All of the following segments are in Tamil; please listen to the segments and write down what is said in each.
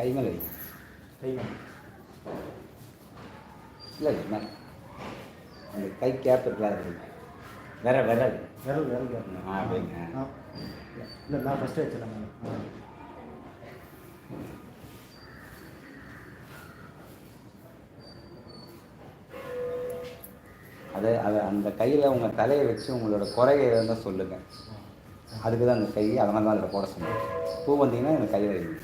கை மேலே வைங்க கை மேலே இல்லை இல்லை மேலே அந்த கை கேப் வைங்க. வேற வேற விரல் விரல் விரல் ஆ ஆ இல்லை நான் ஃபஸ்ட்டு வச்சிடலாம் அதை அதை அந்த கையில் உங்கள் தலையை வச்சு உங்களோட குறையை இருந்தால் சொல்லுங்கள் அதுக்கு தான் அந்த கை அதனால தான் அதில் போட சொன்னேன். பூ வந்தீங்கன்னா இந்த கையில் வைங்க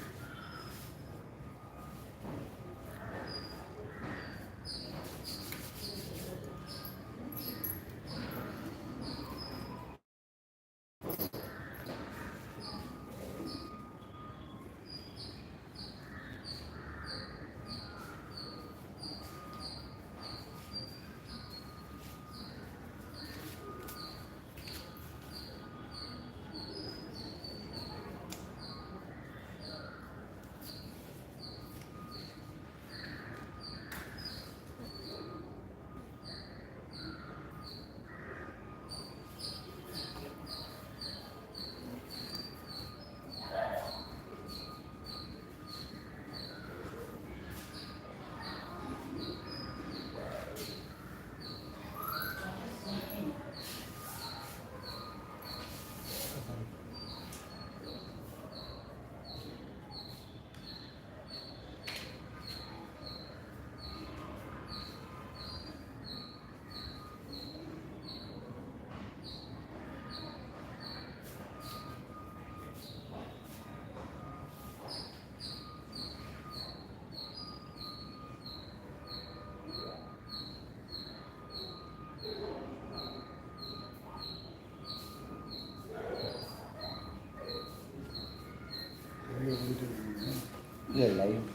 your லைவ்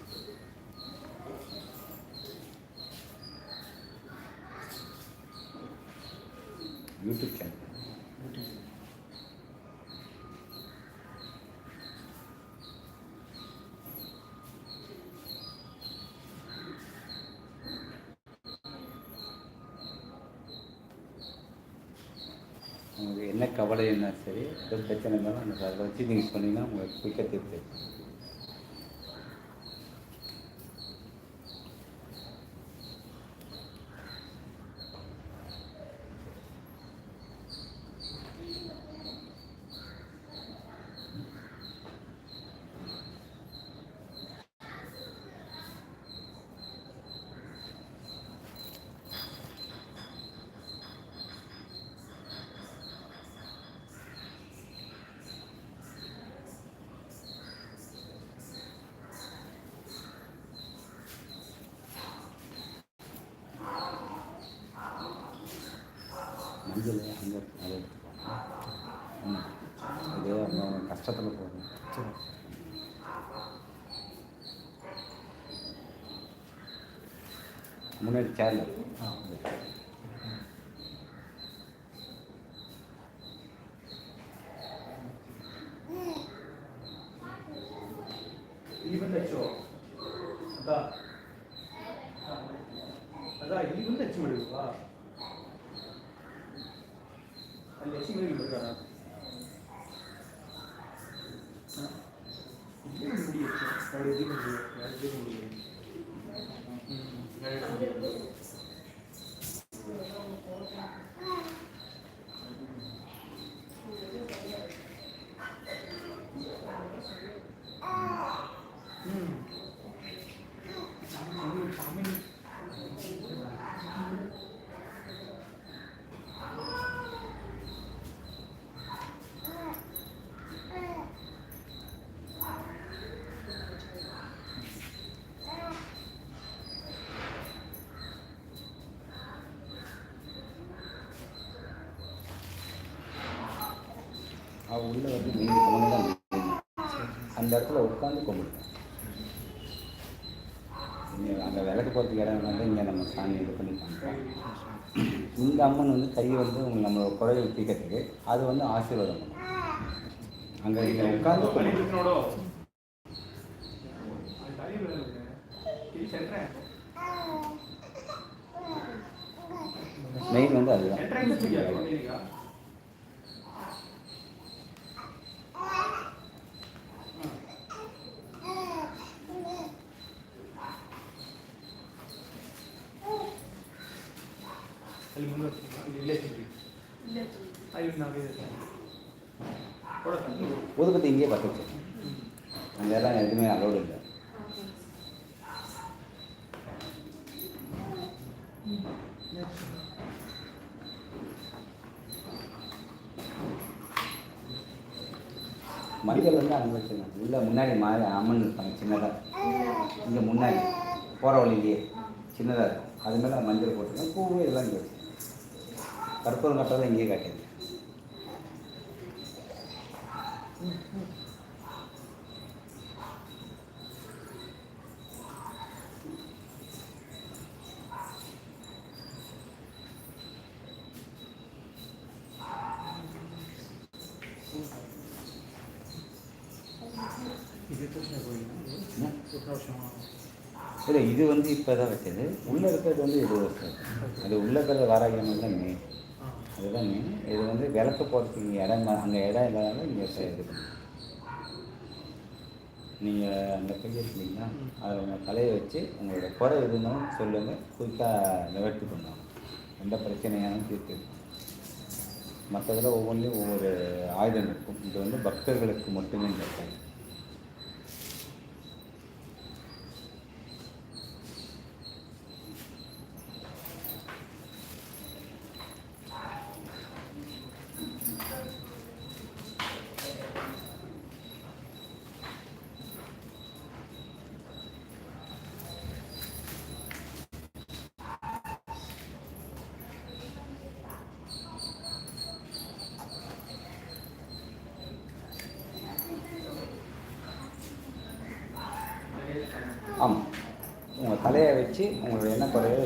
யூடியூப் சேனல் உங்களுக்கு என்ன கவலை என்ன சரி எதுவும் பிரச்சனை இருந்தாலும் அந்த அதை வச்சு நீங்கள் சொன்னீங்கன்னா உங்களுக்கு குயிக்காக தீர்த்து மஞ்சள் அங்கே அதை எடுத்துக்கோங்க ம் இது அவங்க கஷ்டத்தில் போகும் சரி முன்னாடி சேர்ல ஈவன் லட்சம் அதான் அதான் ஈவன் லட்சம் எடுப்பா அது லட்சம் எடுக்கிறா முடியும் முடியும் அவள் உள்ள வந்து நீ அவங்க தான் அந்த இடத்துல உட்காந்து கும்பிடுவோம் அங்கே விளக்கு போகிறதுக்கு இடம் வந்து இங்கே நம்ம சாமி இது பண்ணி பண்ணுறோம் இந்த அம்மன் வந்து கை வந்து உங்களை நம்மளோட குழந்தை தீக்கிறதுக்கு அது வந்து ஆசீர்வாதம் அங்கே நீங்கள் உட்காந்து பண்ணிட்டு மெயின் வந்து அதுதான். ஒதுக்கத்தை இங்கேயே பற்ற வச்சு. அங்கே எல்லாம் எதுவுமே அலோடு இல்லை. மஞ்சள் வந்து அங்கே வச்சுருந்தேன் உள்ளே முன்னாடி மா அம்மன் இருப்பாங்க சின்னதாக இங்கே முன்னாடி. போகிற வழியிலேயே. சின்னதாக இருக்கும். அது மேலே மஞ்சள் போட்டுருக்கேன் பூவே இதெல்லாம் இங்கே கற்பூரம் கட்டுறதை இங்கேயே காட்டியிருக்கேன் இல்லை இது வந்து இப்போ தான் வச்சது. உள்ளே இருக்கிறது வந்து இருபது வருஷம் அது உள்ளே இருக்கிற வாராகியமாக தான் மெயின் ஆ இது வந்து விளக்கு போகிறதுக்கு இடம் அங்கே இடம் இல்லாதனால இங்கே இது நீங்கள் அந்த கையை இருக்கீங்களா அதில் உங்கள் தலையை வச்சு உங்களோட குறை இருந்தாலும் சொல்லுங்கள் குயிக்காக நிவர்த்தி பண்ணுவாங்க. எந்த பிரச்சனையாலும் தீர்த்து மற்றதில் ஒவ்வொன்றிலையும் ஒவ்வொரு ஆயுதம் இருக்கும். இது வந்து பக்தர்களுக்கு மட்டுமே இந்த கை ஆமாம் உங்கள் தலையை வச்சு உங்களோட என்ன குறையோ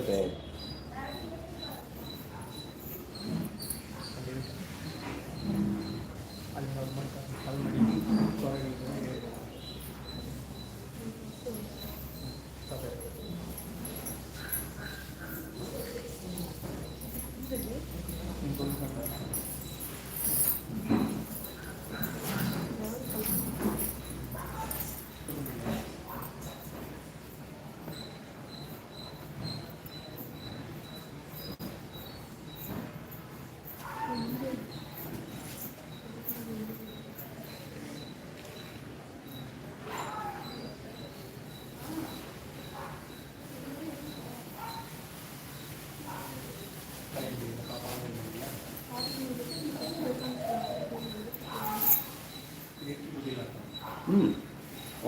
হুম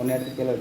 on article of